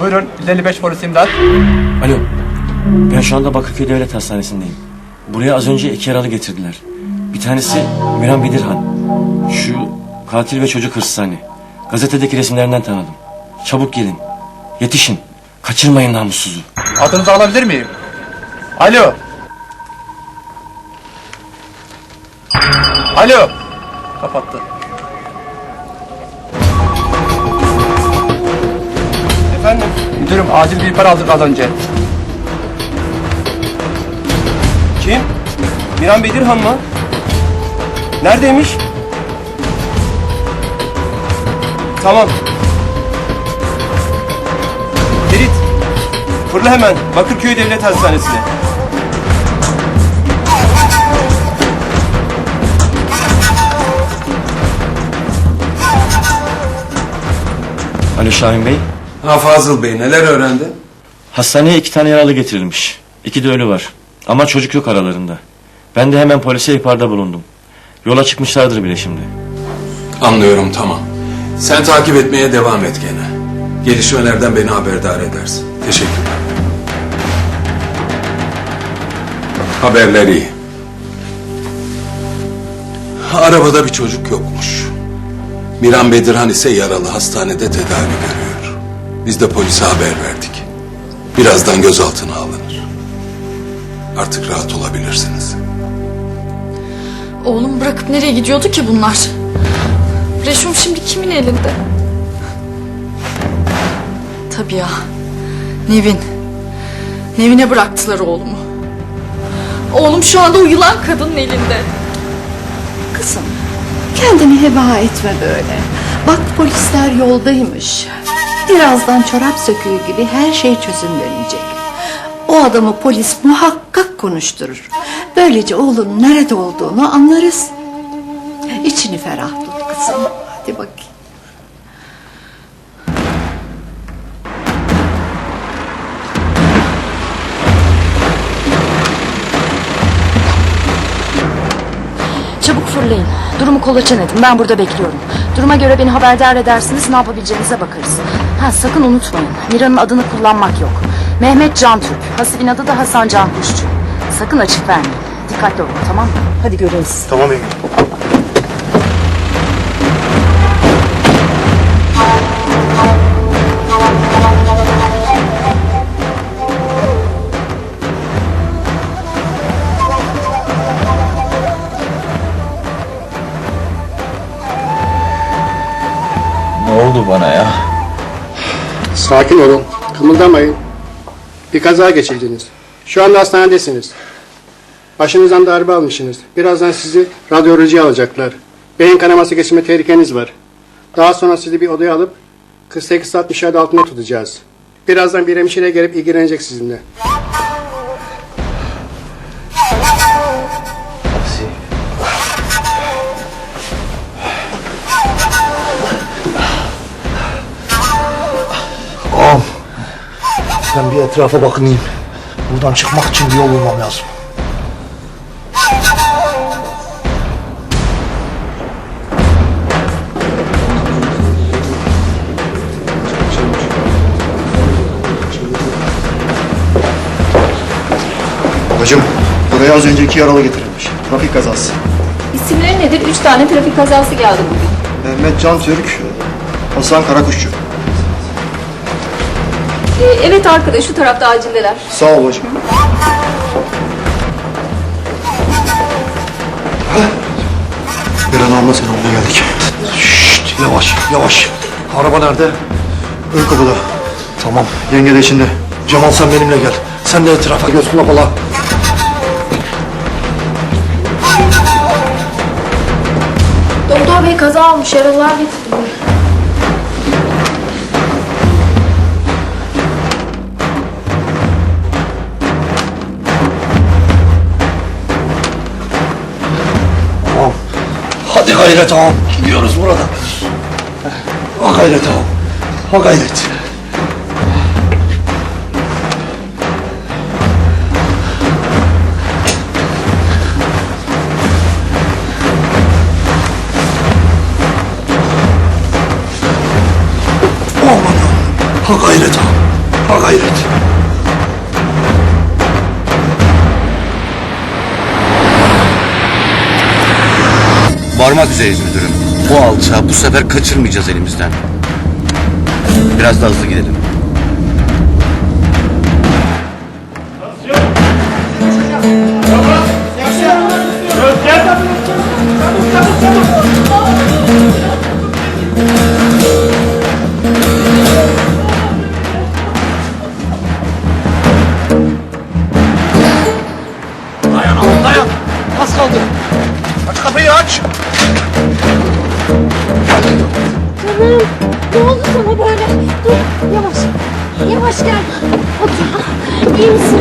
Buyurun 155 polis imdat. Alo. Ben şu anda Bakırköy Devlet Hastanesi'ndeyim. Buraya az önce iki yaralı getirdiler. Bir tanesi Miran Bedirhan. Şu katil ve çocuk hırsız hani. Gazetedeki resimlerinden tanıdım. Çabuk gelin. Yetişin. Kaçırmayın namussuzu. Adınızı alabilir miyim? Alo. Alo. Kapattı. Müdürüm acil bir ihbar aldık az önce. Kim? Miran Bedirhan mı? Neredeymiş? Tamam. Ferit. Fırla hemen Bakırköy Devlet Hastanesi'ne. Alo Şahin Bey. Ha Fazıl Bey neler öğrendin? Hastaneye iki tane yaralı getirilmiş. İki de ölü var. Ama çocuk yok aralarında. Ben de hemen polise ihbarda bulundum. Yola çıkmışlardır bile şimdi. Anlıyorum tamam. Sen takip etmeye devam et gene. Gelişmelerden beni haberdar edersin. Teşekkürler. Haberler iyi. Arabada bir çocuk yokmuş. Miran Bedirhan ise yaralı hastanede tedavi görüyor. Biz de polise haber verdik. Birazdan gözaltına alınır. Artık rahat olabilirsiniz. Oğlum bırakıp nereye gidiyordu ki bunlar? Reşum şimdi kimin elinde? Tabii ya. Nevin. Nevin'e bıraktılar oğlumu. Oğlum şu anda o yılan kadının elinde. Kızım kendini heba etme böyle. Bak polisler yoldaymış. Birazdan çorap söküğü gibi her şey çözümlenecek. O adamı polis muhakkak konuşturur. Böylece oğlunun nerede olduğunu anlarız. İçini ferah tut kızım. Hadi bakayım. Çabuk fırlayın. Durumu kolaçan edin. Ben burada bekliyorum. Duruma göre beni haberdar edersiniz. Ne yapabileceğinize bakarız. Ha sakın unutmayın. Mira'nın adını kullanmak yok. Mehmet Can Türk. Hasibin adı da Hasan Can Kuşçu. Sakın açık vermeyin. Dikkatli olun tamam mı? Hadi görürüz. Tamam Engin. Sakin olun. Kımıldamayın. Bir kaza geçirdiniz. Şu anda hastanedesiniz. Başınızdan darbe almışsınız. Birazdan sizi radyolojiye alacaklar. Beyin kanaması geçirme tehlikeniz var. Daha sonra sizi bir odaya alıp 48 saat müşahede altında tutacağız. Birazdan bir hemşire gelip ilgilenecek sizinle. Ben bir etrafa bakınayım. Buradan çıkmak için bir yol bulmam lazım. Babacım, buraya az önce iki yaralı getirilmiş. Trafik kazası. İsimleri nedir? Üç tane trafik kazası geldi bugün. Mehmet Can Türk, Hasan Karakuşçu. Ee, evet arkadaş şu tarafta acildeler. Sağ ol bacım. Bir an alma seni olmaya geldik. Şşt, yavaş, yavaş. Araba nerede? Ön kapıda. Tamam, yenge de içinde. Cemal sen benimle gel. Sen de etrafa göz kulak ola. Doktor bey kaza olmuş yaralılar getirdi. Hadi gayret ağam. Gidiyoruz buradan. Ha gayret ağam. Ha gayret. Aman ağam. Ha gayret ağam. Ha gayret. Varmak üzereyiz müdürüm. Bu alçağı bu sefer kaçırmayacağız elimizden. Biraz da hızlı gidelim. Aç kapıyı aç. Ne oldu sana böyle? Dur yavaş. Yavaş gel. Otur. İyi misin?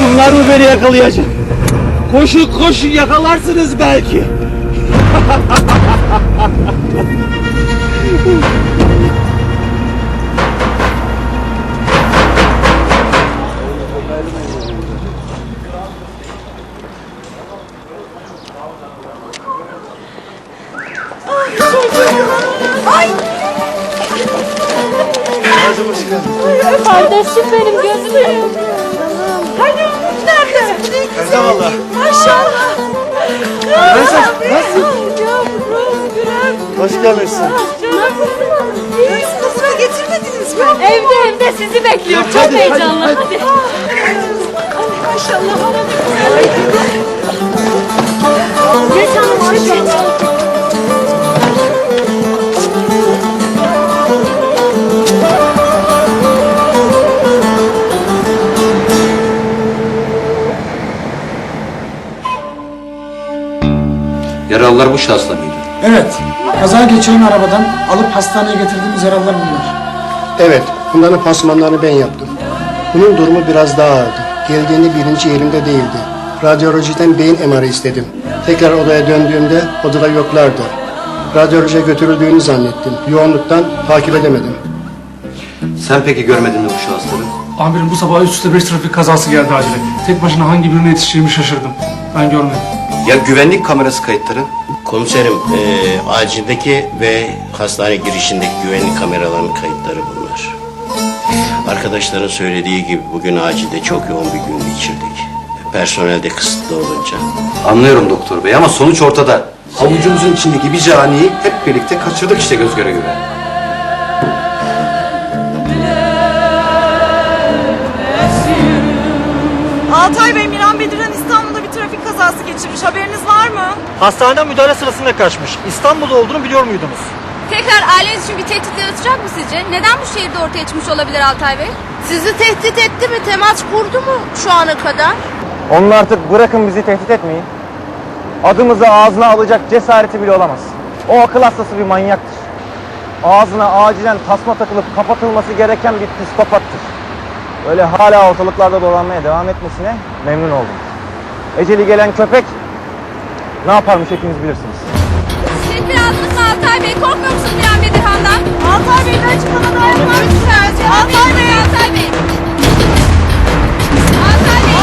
Bunlar mı beni yakalayacak? Koşun koşun yakalarsınız belki. Kardeşim benim gözüm. Hani Umut nerede? Nerede valla? Maşallah. Nasıl? Nasıl? Yavrum Gürem. Hoş gelmişsin. Nasılsınız? İyi misiniz? Sıra getirmediniz mi? Evde evde sizi bekliyor. Çok Hadi, heyecanlı. hadi, Hadi. Ay maşallah. hava Yaralılar bu şahısla mıydı? Evet, kaza geçiren arabadan alıp hastaneye getirdiğimiz yaralılar bunlar. Evet, bunların pansumanlarını ben yaptım. Bunun durumu biraz daha ağırdı. Geldiğinde bilinci yerinde değildi. Radyolojiden beyin MR'ı istedim. Tekrar odaya döndüğümde odada yoklardı. Radyolojiye götürüldüğünü zannettim. Yoğunluktan takip edemedim. Sen peki görmedin mi bu şahısları? Amirim bu sabah üst üste beş trafik kazası geldi acile. Tek başına hangi birine yetişeceğimi şaşırdım. Ben görmedim. Ya güvenlik kamerası kayıtları? Komiserim, eee acildeki ve hastane girişindeki güvenlik kameralarının kayıtları bunlar. Arkadaşların söylediği gibi bugün acilde çok yoğun bir gün geçirdik. Personel de kısıtlı olunca. Anlıyorum doktor bey ama sonuç ortada. Avucumuzun içindeki bir caniyi hep birlikte kaçırdık işte göz göre göre. Altay Bey, Miran kazası geçirmiş. Haberiniz var mı? Hastaneden müdahale sırasında kaçmış. İstanbul'da olduğunu biliyor muydunuz? Tekrar aileniz için bir tehdit yaratacak mı sizce? Neden bu şehirde ortaya çıkmış olabilir Altay Bey? Sizi tehdit etti mi? Temas kurdu mu şu ana kadar? Onun artık bırakın bizi tehdit etmeyin. Adımızı ağzına alacak cesareti bile olamaz. O akıl hastası bir manyaktır. Ağzına acilen tasma takılıp kapatılması gereken bir psikopattır. Öyle hala ortalıklarda dolanmaya devam etmesine memnun oldum. Eceli gelen köpek ne yaparmış hepiniz bilirsiniz. Aldınız mı Altay Bey? Korkmuyor musunuz Miran Bedirhan'dan? Altay Bey'den açıklama yapmak lütfen. Altay Bey, Altay Bey. Altay Bey.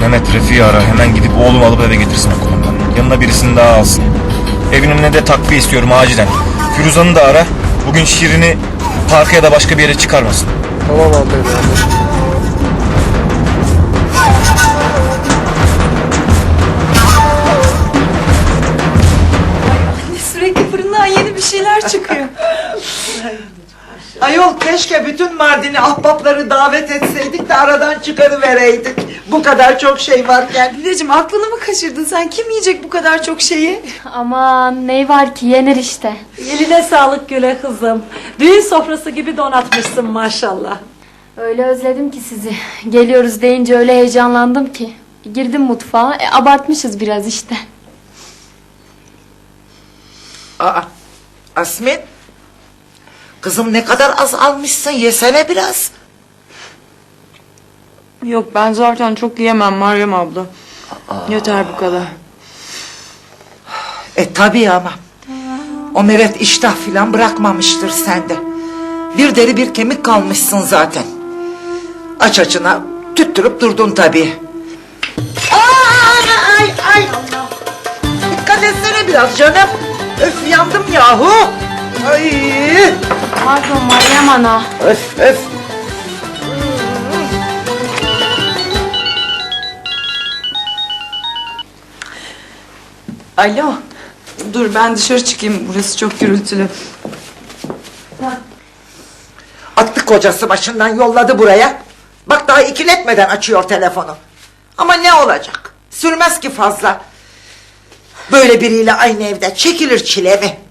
Mehmet Refik'i ara hemen gidip oğlumu alıp eve getirsin okulundan. Yanına birisini daha alsın. Evin önüne de takviye istiyorum acilen. Firuzan'ı da ara. Bugün Şirin'i parka ya da başka bir yere çıkarmasın. Tamam abi. Mardin'i ahbapları davet etseydik de aradan çıkarıvereydik. Bu kadar çok şey varken. Anneciğim aklını mı kaçırdın sen? Kim yiyecek bu kadar çok şeyi? Aman ne var ki yenir işte. Eline sağlık güle kızım. Düğün sofrası gibi donatmışsın maşallah. Öyle özledim ki sizi. Geliyoruz deyince öyle heyecanlandım ki. Girdim mutfağa. E, abartmışız biraz işte. Aa, Asmin. Kızım ne kadar az almışsın yesene biraz. Yok ben zaten çok yiyemem Meryem abla. Yeter bu kadar. E tabii ama. O Meret iştah filan bırakmamıştır sende. Bir deri bir kemik kalmışsın zaten. Aç açına tüttürüp durdun tabii. Aa, ay ay biraz canım. Öf yandım yahu. Ay. Pardon Meryem Ana. Öf öf. Alo. Dur ben dışarı çıkayım. Burası çok gürültülü. Attı kocası başından yolladı buraya. Bak daha ikiletmeden açıyor telefonu. Ama ne olacak? Sürmez ki fazla. Böyle biriyle aynı evde çekilir çile mi?